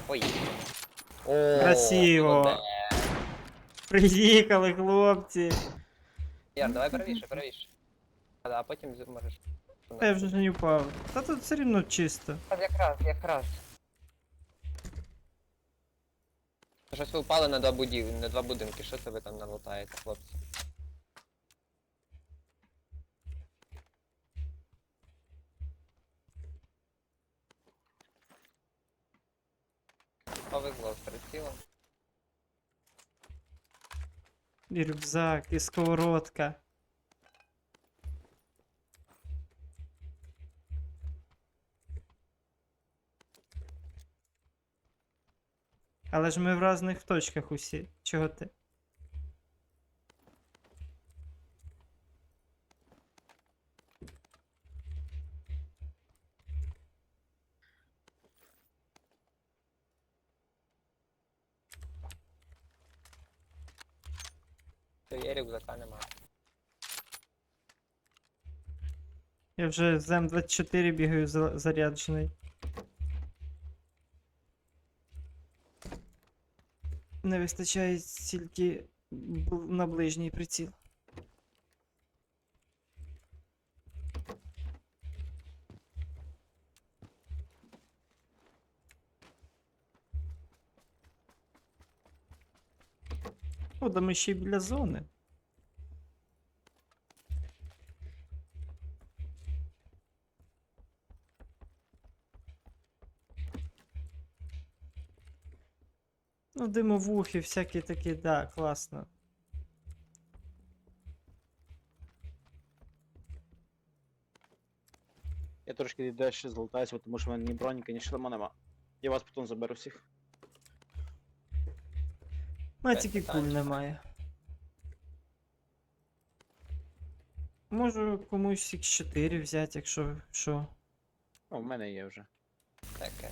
Та поїхали. О, Красиво. молодець. Приїхали, хлопці. Яр, давай правіше, правіше. А, а потім з- можеш. Та я вже не впав. Та тут все рівно чисто. Якраз, якраз, якраз. Щось ви впали на два будів, на два будинки. Що це ви там налутаєте, хлопці? Повезло з прицілом. І рюкзак, і сковородка. Але ж ми в різних точках усі. Чого ти? То є рюкзака немає. Я вже з М24 бігаю за- заряджений. Не вистачає тільки на ближній приціл. О, да ми ще й біля зони. Ну, димовухи, всякі такі, да, класно. Я трошки дещо злутаюся, тому що в мене ні броніка, ні шлема нема. Я вас потім заберу всіх. У мене тільки куль немає. Можу комусь X4 взяти, якщо що. О, в мене є вже. Таке.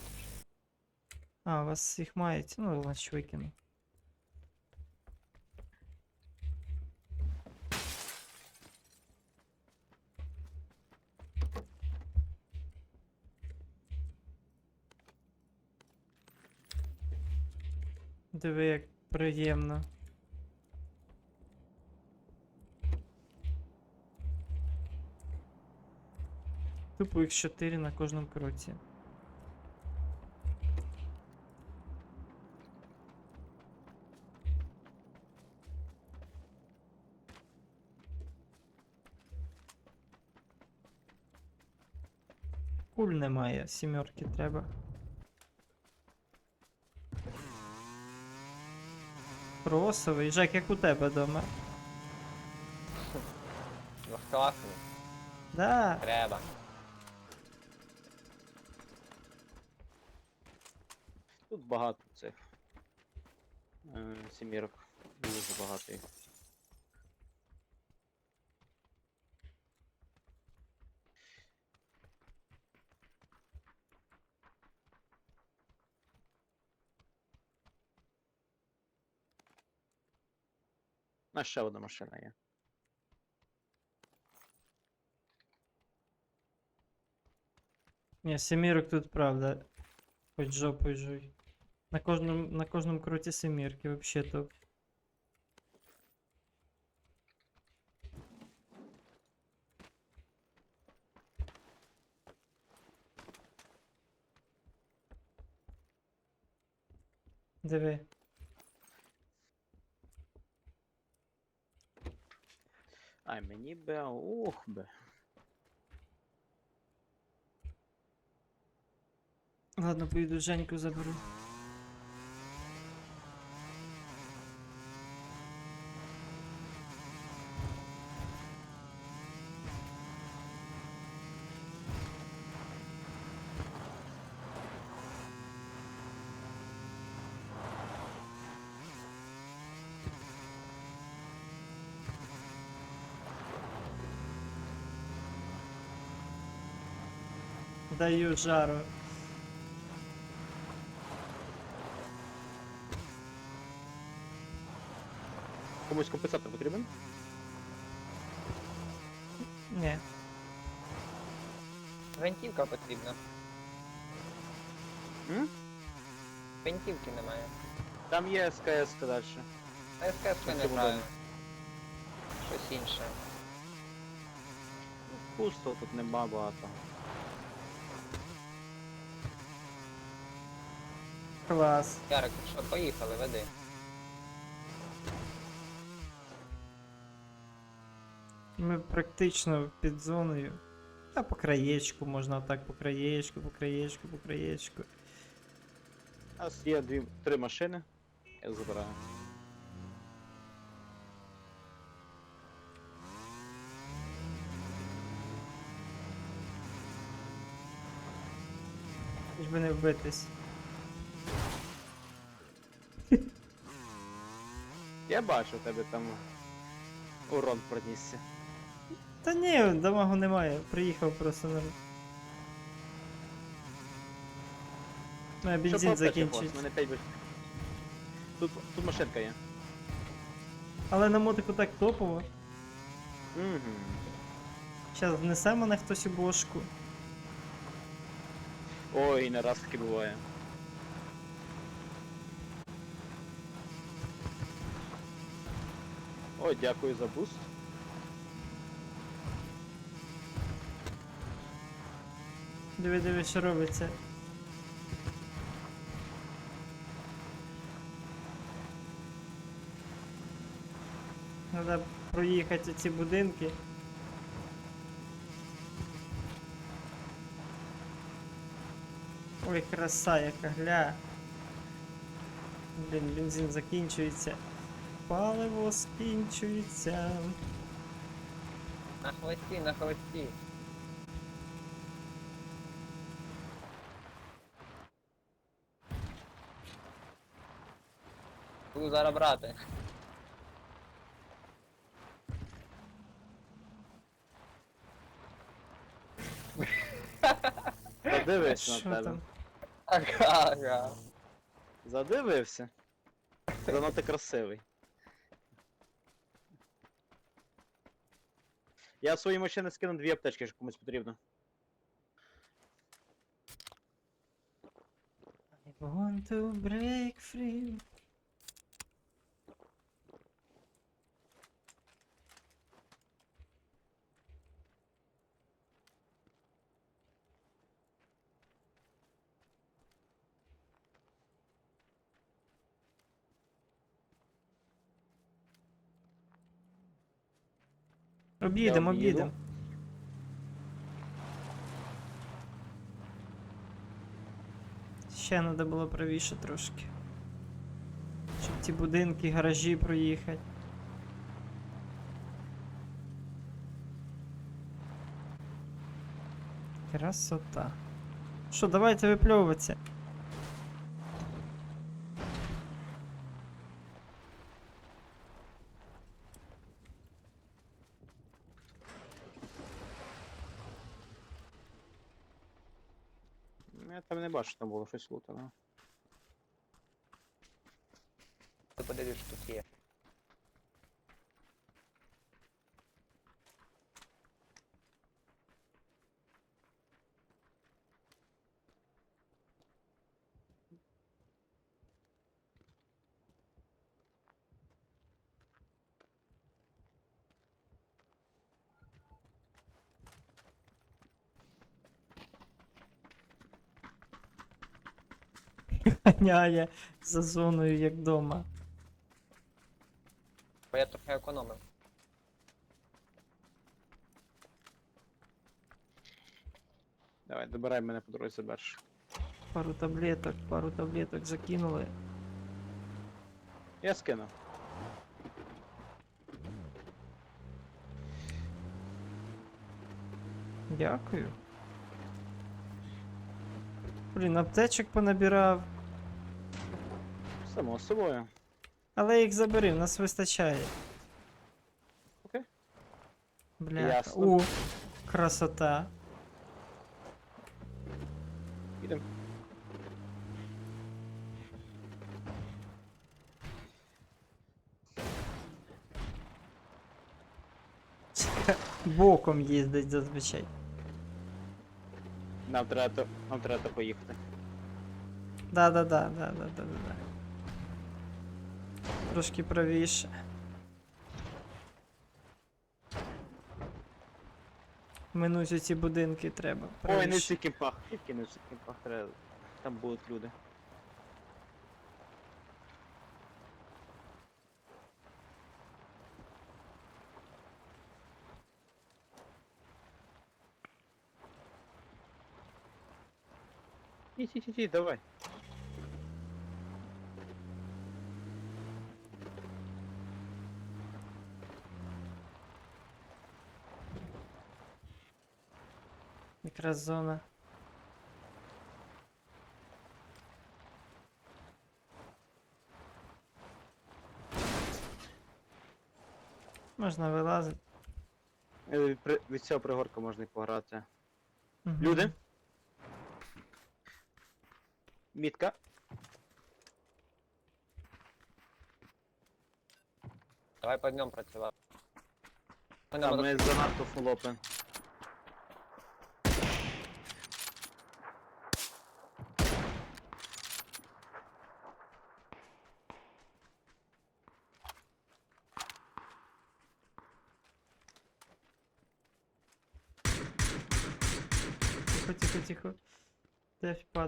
А, у вас їх мають, ну, значить викину. Диви, як приємно. Тупо їх 4 на кожному кроці. Куль немає, сімерки треба. Просовий. Жек, як у тебе дома? Ну класно. Да. Треба. Тут багато цих. Е, сімірок. Дуже багато їх. На ще одна машина є. Ні, сімірок тут правда. Хоч жопою жуй. На кожному, на кожному круті семірки, вообще топ. Диви. Ай, мені би, ух би. Ладно, поїду Женьку заберу. Даю жару. Комусь компенсатор потрібен? Ні. Гвинтівка потрібна. М? Гвинтівки немає. Там є СКС далі. А СКС На цьому неправильно. Щось інше. Пусто, тут нема багато. Клас. Ярик, що, поїхали, веди. Ми практично під зоною. Та по краєчку, можна так по краєчку, по краєчку, по краєчку. У нас є дві, три машини. Я забираю. Би не вбитись. Я бачу, тебе там урон пронісся. Та ні, дамагу немає, приїхав просто на. Ну, бензин. У мене 5 б- Тут, тут машинка є. Але на мотику так топово. Угу. Зараз внесе мене хтось у бошку. Ой, не раз таки буває. Ой, дякую за буст. Диви, диви, що робиться. Треба проїхати ці будинки. Ой, краса яка, гля. Блін, бензин закінчується. Паливо скінчується. На хвості, на хвості. Буду зараз брати. Задивився на Що тебе. там? Ага, ага. Задивився. Занадто красивий. Я в свої машини скину дві аптечки, якщо комусь потрібно. I want to break free. Об'їдемо, об'їдемо. Ще треба було правіше трошки. Щоб ці будинки, гаражі проїхати. Красота. Що, давайте випльовуватися. Я там не бачу, там було щось лутано. Ти подивись, що тут є. Ганяє за зоною, як дома. Бо я трохи економив. Давай, добирай мене по дорозі забереш. Пару таблеток, пару таблеток закинули. Я скину. Дякую. Блін, аптечок понабирав. Само собою. Але їх забери, в нас вистачає. Окей. Бля. Ясно. О, красота. Ідем. Боком їздить зазвичай. Нам треба, то- нам треба то поїхати. Да, да, да, да, да, да, да. Трошки правіше. Минуть ці будинки треба. Ой, не в правіше. цих кімпах. Тільки не в цих кімпах треба. Там будуть люди. Ті, ті, ті, давай. Якраз зона. Можна вилазити. Е, при- Від цього пригорка можна і пограти. Мгм. Люди. Мітка. Давай по днем працювати. Ми Там ми занадто фулопен.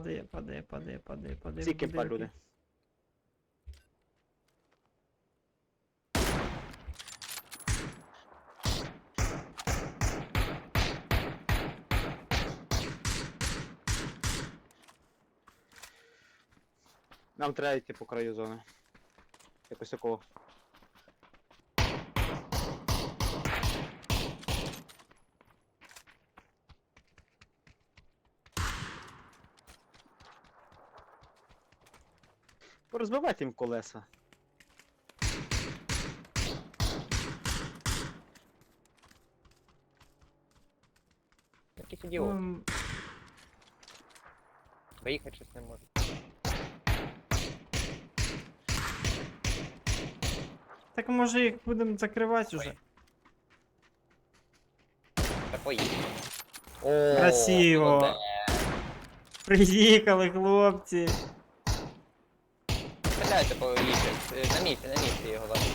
Падає, падає, падає, падає, падає. Ці кімпа люди. Нам треба йти по краю зони. Якось такого. Порозбивайте їм колеса. якийсь ідіот. Ну, Виїхати щось не може. Так може їх будемо закривати вже. Ой. Та поїхали. О, Красиво. молодець. Приїхали, хлопці. Стріляйте по лісі. Е, На місці, на місці його ладно.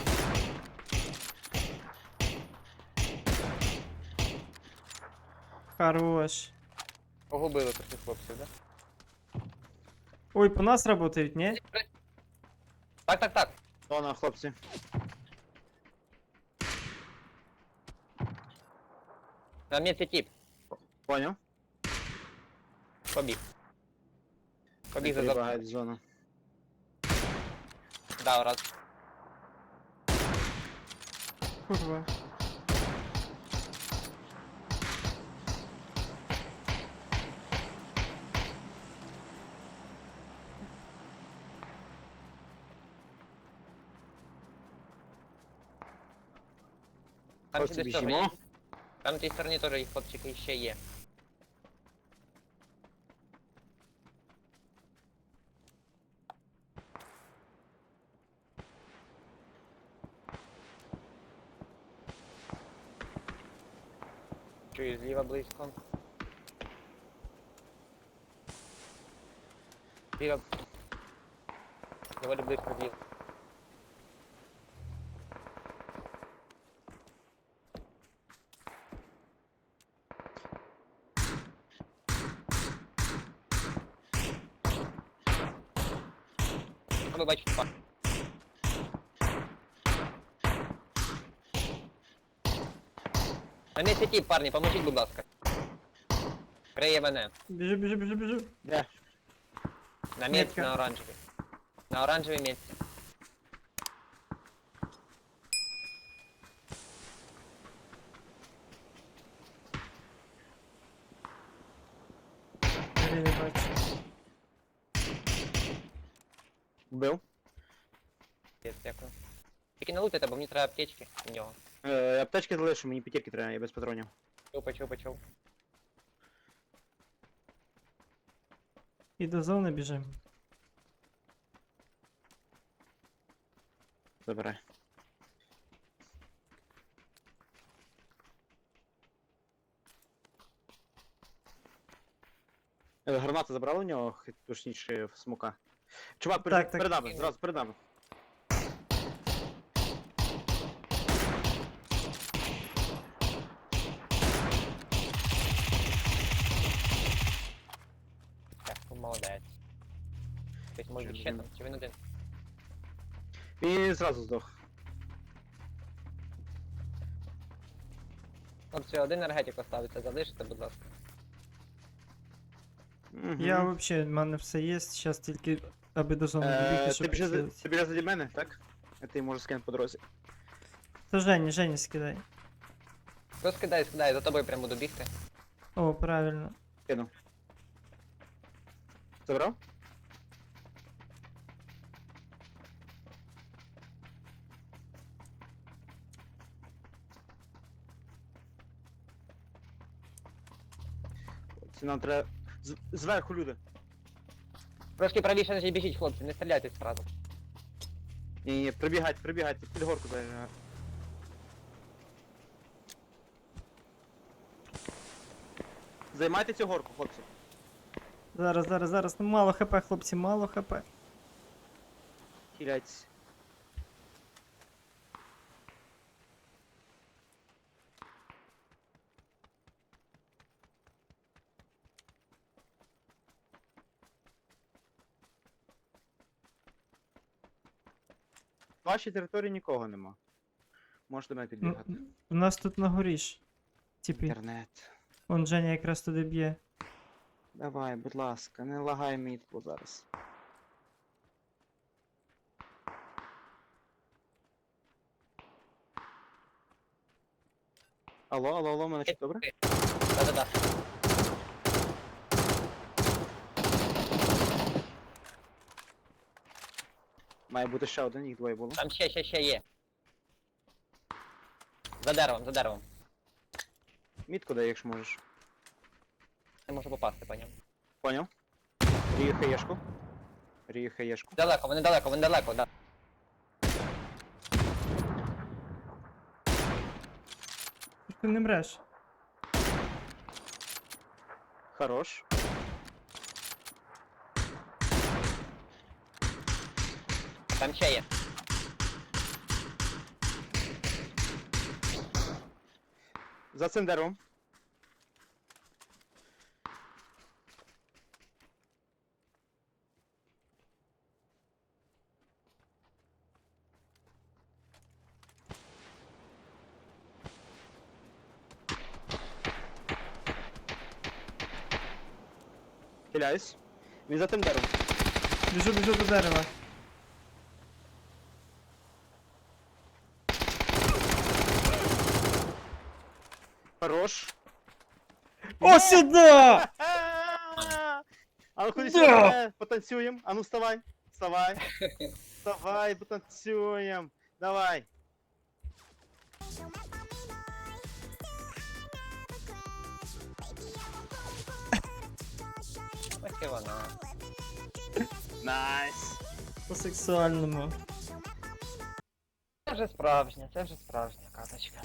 Хорош. Погубили трохи хлопців, да? Ой, по нас работають, ні? Так, так, так. Зона, хлопці. На місці тип. Поняв? Побіг. Побіг за Прибігають забор. в зону. Дав раз. Курва. Там Хлопці, ще десь біжимо. теж є. Там на тій стороні теж їх хлопчики ще є. Чую зліва близько. Зліва. Доволі близько зліва. А ви бачите На місці тіп, парні, поможіть, будь ласка. Криє мене. Біжу, біжу, біжу, біжу. Де? На місці, Метка. на оранжевій. На оранжевій місці. Я не бачу. Вбив. Є, Дякую. Тільки не лутайте, бо мені треба аптечки у нього. Е, аптечки залишу, мені п'ятірки треба, я без патронів. Почув, почув, почув. І до зони біжимо. Забирай. Е, Гранати забрали у нього, хи- точніше, в смока. Чувак, перед, Так, так. перед нами, зразу перед нами. Так, ну, молодець. Хтось може Чи ще він- там, чи він один? І зразу здох. Хлопці, один енергетик оставиться, залишите, будь ласка. Мгм. Я вообще, в мене все є, зараз тільки аби до зони Е, добігти, ти, щоб біжи, за- підсилитися. ти біжи заді мене, так? А ти можеш скинути по дорозі. То Жені, Жені скидай. Хто скидає, скидає, за тобою прямо буду бігти. О, правильно. Кину. Забрав? Нам треба. з- Зверху люди. Трошки правіше не біжіть, хлопці, не стріляйте зразу. Ні, ні, прибігайте, прибігайте, під горку дай. Займайте цю горку, хлопці. Зараз, зараз, зараз. Ну мало хп, хлопці, мало хп. Хиляйтесь. В вашій території нікого нема. Можете до мене Ну, підбігати. у нас тут на горі ж. Типі, Інтернет. он Женя якраз туди б'є. Давай, будь ласка, не лагай мітку зараз. Алло, алло, алло, мене чуть добре? Да-да-да. Має бути ще один, їх двоє було. Там ще, ще, ще є. За деревом, за деревом. Мітку дай, якщо можеш. Не можу попасти по ньому. Поняв? Рію хаєшку. Рію хаєшку. Далеко, вони далеко, вони далеко, да. Ти не мреш. Хорош. Там ще є. За цим деревом. Хиляюсь. Він за тим деревом. Біжу, біжу Хорош. О, сюди! А ну ходи сюди, потанцюємо. А ну вставай. Вставай. Вставай, потанцюємо. Давай. Вона. Найс. По сексуальному. Це вже справжня, це вже справжня каточка.